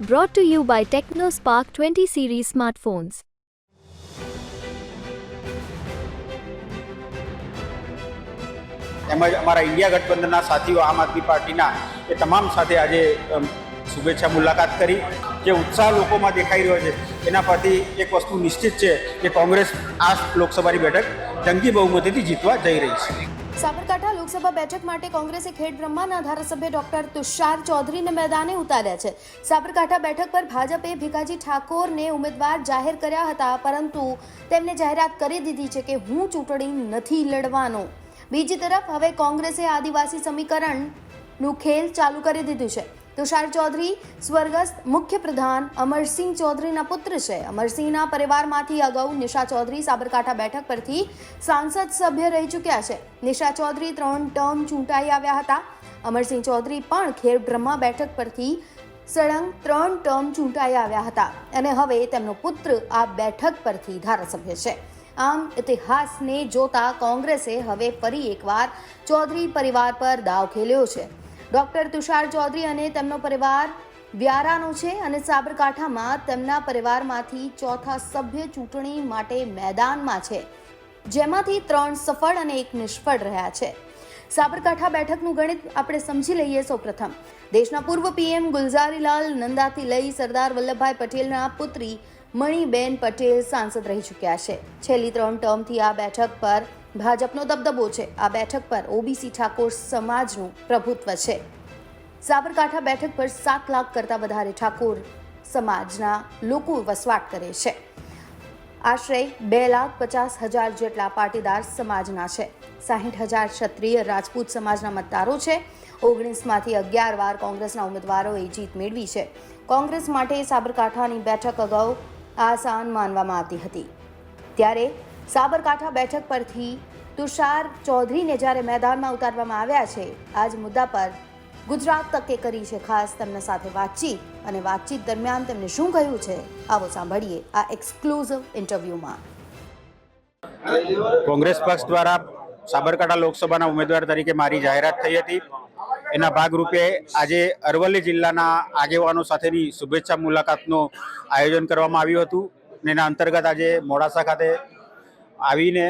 Brought to you by TechnoSpark 20 series smartphones. તેમજ અમારા India ગઠબંધનના સાથીઓ, આમ આદમી પાર્ટીના એ તમામ સાથે આજે શુભેચ્છા મુલાકાત કરી જે ઉત્સાહ લોકોમાં દેખાઈ રહ્યો છે, એના પરથી એક વસ્તુ નિશ્ચિત છે કે કોંગ્રેસ આ લોકસભાની બેઠક જંગી બહુમતીથી જીતવા જઈ રહી છે સાબરકાંઠા લોકસભા બેઠક માટે કોંગ્રેસે ખેડ બ્રહ્માના ધારાસભ્ય ડોક્ટર તુષાર ચૌધરીને મેદાને ઉતાર્યા છે. સાબરકાંઠા બેઠક પર ભાજપે ભીખાજી ઠાકોરને ઉમેદવાર જાહેર કર્યા હતા, પરંતુ તેમને જાહેરાત કરી દીધી છે કે હું ચૂંટણી નથી લડવાનો. બીજી તરફ હવે કોંગ્રેસે આદિવાસી સમીકરણનું ખેલ ચાલુ કરી દીધું છે. તુષાર ચૌધરી, સ્વર્ગસ્થ મુખ્ય પ્રધાન અમરસિંહ ચૌધરીના પુત્ર છે. અમરસિંહના પરિવારમાંથી અગાઉ નિશા ચૌધરી સાબરકાંઠા બેઠક પરથી સાંસદ સભ્ય રહી ચૂક્યા છે. નિશા ચૌધરી ત્રણ ટર્મ ચૂંટાઈ આવ્યા હતા. અમરસિંહ ચૌધરી પણ ખેર બ્રહ્મા બેઠક પરથી સળંગ ત્રણ ટર્મ ચૂંટાઈ આવ્યા હતા અને હવે તેમનો પુત્ર આ બેઠક પરથી ધારાસભ્ય છે. આમ ઇતિહાસને જોતા કોંગ્રેસે હવે ફરી એકવાર ચૌધરી પરિવાર પર દાવ ખેલ્યો છે. ડોક્ટર તુષાર ચૌધરી અને તેમનો પરિવાર વ્યારાનો છે અને સાબરકાંઠામાં તેમના પરિવારમાંથી ચોથા સભ્ય ચૂંટણી માટે મેદાનમાં છે, જેમાંથી ત્રણ સફળ અને એક નિષ્ફળ રહ્યા છે. સાબરકાંઠા બેઠકનું ગણિત આપણે સમજી લઈએ સૌપ્રથમ. દેશના પૂર્વ પીએમ ગુલઝારીલાલ નંદાથી લઈ સરદાર વલ્લભભાઈ પટેલના પુત્રી મણિબેન પટેલ સાંસદ રહી ચૂક્યા છે. છેલ્લી ત્રણ ટર્મથી આ બેઠક પર ભાજપનો દબદબો છે. આ બેઠક પર ઓબીસી ઠાકોર સમાજનું પ્રભુત્વ છે. સાબરકાંઠા બેઠક પર સાત લાખ કરતાં વધારે ઠાકોર સમાજના લોકો વસવાટ કરે છે. આશરે બે લાખ પચાસ હજાર જેટલા પાટીદાર સમાજના છે. સાહીઠ હજાર ક્ષત્રિય રાજપૂત સમાજના મતદારો છે. ઓગણીસમાંથી અગિયાર વાર કોંગ્રેસના ઉમેદવારોએ જીત મેળવી છે. કોંગ્રેસ માટે સાબરકાંઠાની બેઠક અગાઉ આસાન માનવામાં આવતી હતી. ત્યારે સાબરકાંઠા બેઠક પરથી તુષાર ચૌધરીને જ્યારે મેદાનમાં ઉતારવામાં આવ્યા છે આ જ મુદ્દા પર ગુજરાત તકે કરી છે ખાસ તેમના સાથે વાતચીત અને વાતચીત દરમિયાન તેમને શું કહ્યું છે, આવો સાંભળીએ આ એક્સક્લુઝિવ ઇન્ટરવ્યુમાં કોંગ્રેસ પક્ષ દ્વારા સાબરકાંઠા લોકસભાના ઉમેદવાર તરીકે મારી જાહેરાત થઈ હતી. એના ભાગરૂપે આજે અરવલ્લી જિલ્લાના આગેવાનો સાથેની શુભેચ્છા મુલાકાતનું આયોજન કરવામાં આવ્યું હતું અને એના અંતર્ગત આજે મોડાસા ખાતે આવીને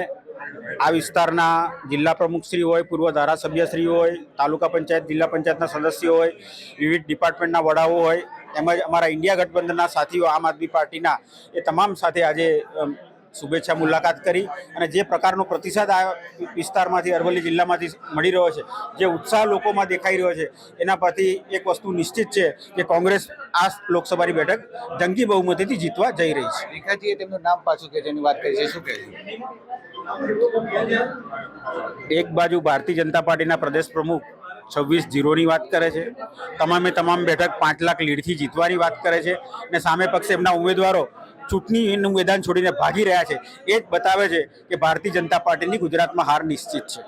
આ વિસ્તારના જિલ્લા પ્રમુખશ્રી હોય, પૂર્વ ધારાસભ્યશ્રી હોય, તાલુકા પંચાયત, જિલ્લા પંચાયતના સદસ્યો હોય, વિવિધ ડિપાર્ટમેન્ટના વડાઓ હોય, તેમજ અમારા ઇન્ડિયા ગઠબંધનના સાથીઓ, આમ આદમી પાર્ટીના, એ તમામ સાથે આજે શુભેચ્છા મુલાકાત કરી અને જે પ્રકારનો પ્રતિસાદ આ વિસ્તારમાંથી અરવલ્લી જિલ્લામાંથી મળી રહ્યો છે જે ઉત્સાહ લોકોમાં દેખાઈ રહ્યો છે એના પરથી એક વસ્તુ નિશ્ચિત છે કે કોંગ્રેસ આ લોકસભાની બેઠક જંગી બહુમતીથી જીતવા જઈ રહી છે. રેખાજીએ તેમનું નામ પાછું કે જેની વાત કરી છે શું કહે છે? એક બાજુ ભારતીય જનતા પાર્ટીના પ્રદેશ પ્રમુખ છવ્વીસ જીરોની વાત કરે છે તમામે તમામ બેઠક પાંચ લાખ લીડથી જીતવાની વાત કરે છે અને સામે પક્ષે એમના ઉમેદવારો ચૂંટણીનું મેદાન છોડીને ભાગી રહ્યા છે. એ જ બતાવે છે કે ભારતીય જનતા પાર્ટીની ગુજરાતમાં હાર નિશ્ચિત છે.